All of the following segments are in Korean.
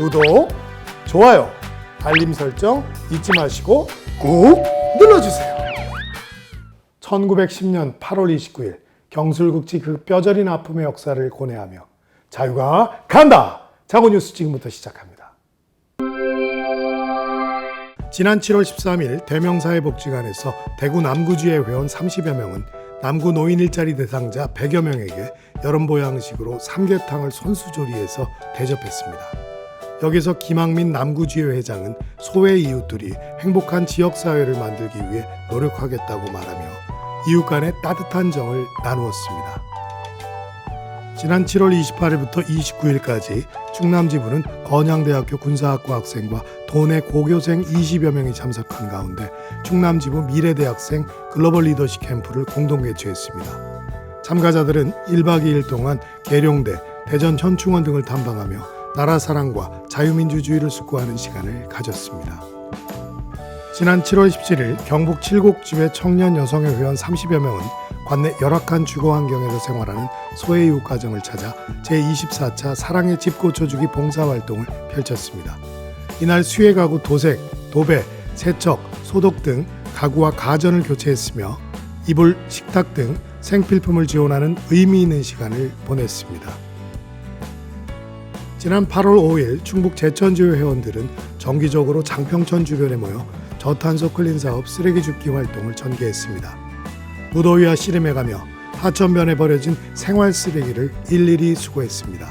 구독, 좋아요, 알림 설정 잊지 마시고 꾹 눌러주세요. 1910년 8월 29일 경술국지 그 뼈저린 아픔의 역사를 고뇌하며 자유가 간다! 자고 뉴스 지금부터 시작합니다. 지난 7월 13일 대명사회복지관에서 대구 남구주의 회원 30여 명은 남구 노인 일자리 대상자 100여 명에게 여름 보양식으로 삼계탕을 손수조리해서 대접했습니다. 여기서 김학민 남구주의 회장은 소외 이웃들이 행복한 지역사회를 만들기 위해 노력하겠다고 말하며 이웃 간의 따뜻한 정을 나누었습니다. 지난 7월 28일부터 29일까지 충남지부는 건양대학교 군사학과 학생과 도내 고교생 20여 명이 참석한 가운데 충남지부 미래대학생 글로벌 리더십 캠프를 공동 개최했습니다. 참가자들은 1박 2일 동안 계룡대, 대전 현충원 등을 탐방하며 나라 사랑과 자유민주주의를 숙고하는 시간을 가졌습니다. 지난 7월 17일 경북 칠곡지회 청년 여성의 회원 30여 명은 관내 열악한 주거 환경에서 생활하는 소외 이웃 가정을 찾아 제24차 사랑의 집 고쳐주기 봉사활동을 펼쳤습니다. 이날 수해 가구 도색, 도배, 세척, 소독 등 가구와 가전을 교체했으며 이불, 식탁 등 생필품을 지원하는 의미 있는 시간을 보냈습니다. 지난 8월 5일 충북 제천지회 회원들은 정기적으로 장평천 주변에 모여 저탄소 클린 사업 쓰레기 줍기 활동을 전개했습니다. 무더위와 씨름해 가며 하천변에 버려진 생활 쓰레기를 일일이 수거했습니다.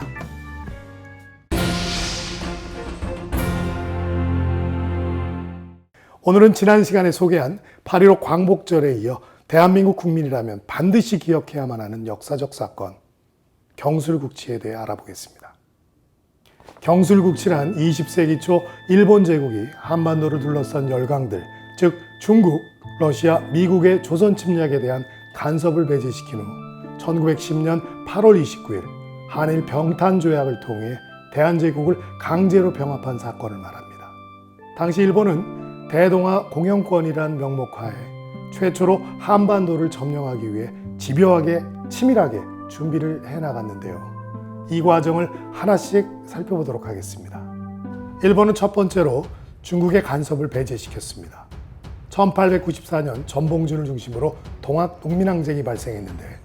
오늘은 지난 시간에 소개한 8.15 광복절에 이어 대한민국 국민이라면 반드시 기억해야만 하는 역사적 사건 경술국치에 대해 알아보겠습니다. 경술국치란 20세기 초 일본 제국이 한반도를 둘러싼 열강들, 즉 중국, 러시아, 미국의 조선 침략에 대한 간섭을 배제시킨 후 1910년 8월 29일 한일 병탄 조약을 통해 대한제국을 강제로 병합한 사건을 말합니다. 당시 일본은 대동아 공영권이란 명목하에 최초로 한반도를 점령하기 위해 집요하게 치밀하게 준비를 해 나갔는데요. 이 과정을 하나씩 살펴보도록 하겠습니다. 일본은 첫 번째로 중국의 간섭을 배제시켰습니다. 1894년 전봉준을 중심으로 동학 농민항쟁이 발생했는데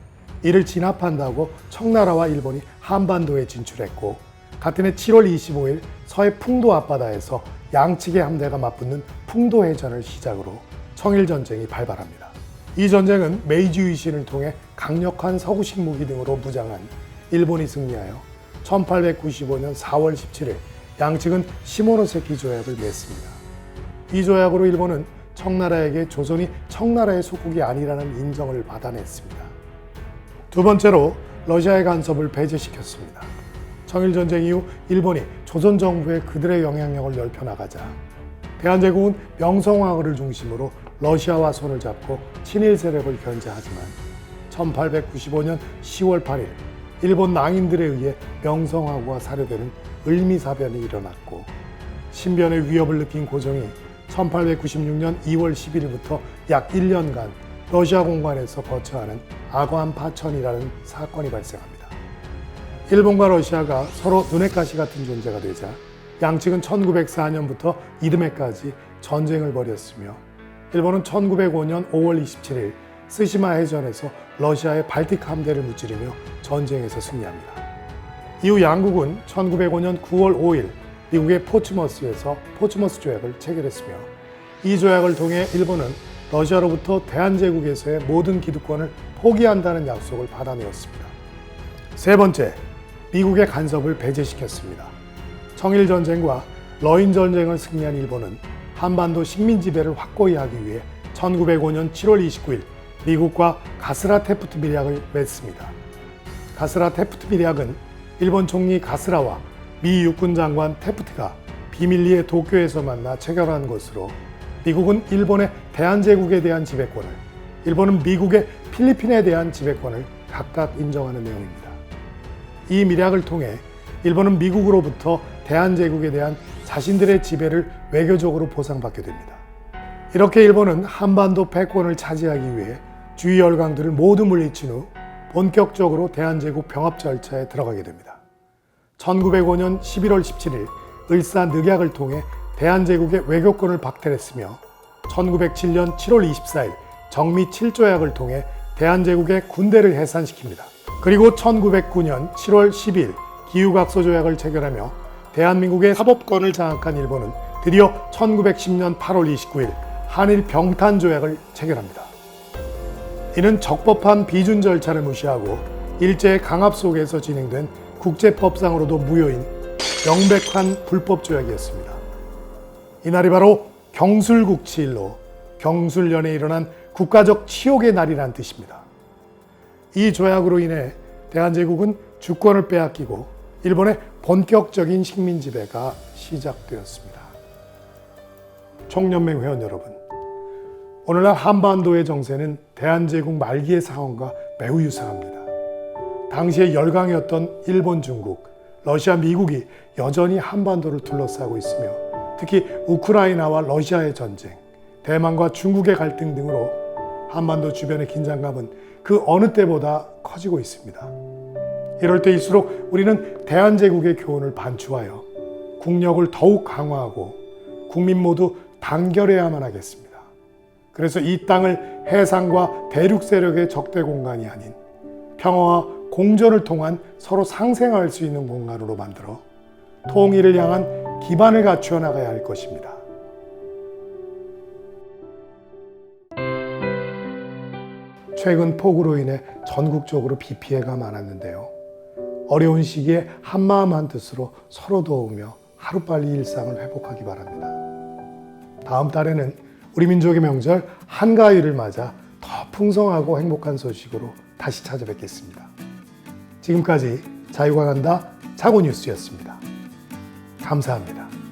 이를 진압한다고 청나라와 일본이 한반도에 진출했고 같은 해 7월 25일 서해 풍도 앞바다에서 양측의 함대가 맞붙는 풍도 해전을 시작으로 청일 전쟁이 발발합니다. 이 전쟁은 메이지 유신을 통해 강력한 서구식 무기 등으로 무장한 일본이 승리하여 1895년 4월 17일 양측은 시모노세키 조약을 맺습니다. 이 조약으로 일본은 청나라에게 조선이 청나라의 속국이 아니라는 인정을 받아냈습니다. 두 번째로 러시아의 간섭을 배제시켰습니다. 청일전쟁 이후 일본이 조선 정부에 그들의 영향력을 넓혀나가자 대한제국은 명성황후를 중심으로 러시아와 손을 잡고 친일 세력을 견제하지만 1895년 10월 8일 일본 낭인들에 의해 명성황후가 살해되는 을미사변이 일어났고 신변의 위협을 느낀 고종이 1896년 2월 11일부터 약 1년간 러시아 공관에서 거처하는 아관 파천이라는 사건이 발생합니다. 일본과 러시아가 서로 눈엣 가시 같은 존재가 되자 양측은 1904년부터 이듬해까지 전쟁을 벌였으며 일본은 1905년 5월 27일 스시마 해전에서 러시아의 발틱 함대를 무찌르며 전쟁에서 승리합니다. 이후 양국은 1905년 9월 5일 미국의 포츠머스에서 포츠머스 조약을 체결했으며 이 조약을 통해 일본은 러시아로부터 대한제국에서의 모든 기득권을 포기한다는 약속을 받아내었습니다. 세 번째, 미국의 간섭을 배제시켰습니다. 청일전쟁과 러인전쟁을 승리한 일본은 한반도 식민 지배를 확고히 하기 위해 1905년 7월 29일 미국과 가스라 테프트 밀약을 맺습니다. 가스라 테프트 밀약은 일본 총리 가스라와 미 육군 장관 테프트가 비밀리에 도쿄에서 만나 체결한 것으로 미국은 일본의 대한제국에 대한 지배권을, 일본은 미국의 필리핀에 대한 지배권을 각각 인정하는 내용입니다. 이 밀약을 통해 일본은 미국으로부터 대한제국에 대한 자신들의 지배를 외교적으로 보상받게 됩니다. 이렇게 일본은 한반도 패권을 차지하기 위해 주위 열강들을 모두 물리친 후 본격적으로 대한제국 병합 절차에 들어가게 됩니다. 1905년 11월 17일 을사 늑약을 통해 대한제국의 외교권을 박탈했으며 1907년 7월 24일 정미 7조약을 통해 대한제국의 군대를 해산시킵니다. 그리고 1909년 7월 10일 기후각서 조약을 체결하며 대한민국의 사법권을 장악한 일본은 드디어 1910년 8월 29일 한일 병탄 조약을 체결합니다. 이는 적법한 비준 절차를 무시하고 일제의 강압 속에서 진행된 국제법상으로도 무효인 명백한 불법 조약이었습니다. 이날이 바로 경술국치일로 경술련에 일어난 국가적 치욕의 날이란 뜻입니다. 이 조약으로 인해 대한제국은 주권을 빼앗기고 일본의 본격적인 식민 지배가 시작되었습니다. 총연맹 회원 여러분, 오늘날 한반도의 정세는 대한제국 말기의 상황과 매우 유사합니다. 당시의 열강이었던 일본, 중국, 러시아, 미국이 여전히 한반도를 둘러싸고 있으며 특히 우크라이나와 러시아의 전쟁, 대만과 중국의 갈등 등으로 한반도 주변의 긴장감은 그 어느 때보다 커지고 있습니다. 이럴 때일수록 우리는 대한제국의 교훈을 반추하여 국력을 더욱 강화하고 국민 모두 단결해야만 하겠습니다. 그래서 이 땅을 해상과 대륙 세력의 적대 공간이 아닌 평화와 공존을 통한 서로 상생할 수 있는 공간으로 만들어 통일을 향한 기반을 갖추어 나가야 할 것입니다. 최근 폭우로 인해 전국적으로 비 피해가 많았는데요. 어려운 시기에 한마음 한뜻으로 서로 도우며 하루빨리 일상을 회복하기 바랍니다. 다음 달에는 우리 민족의 명절 한가위를 맞아 더 풍성하고 행복한 소식으로 다시 찾아뵙겠습니다. 지금까지 자유가 간다 자고뉴스였습니다. 감사합니다.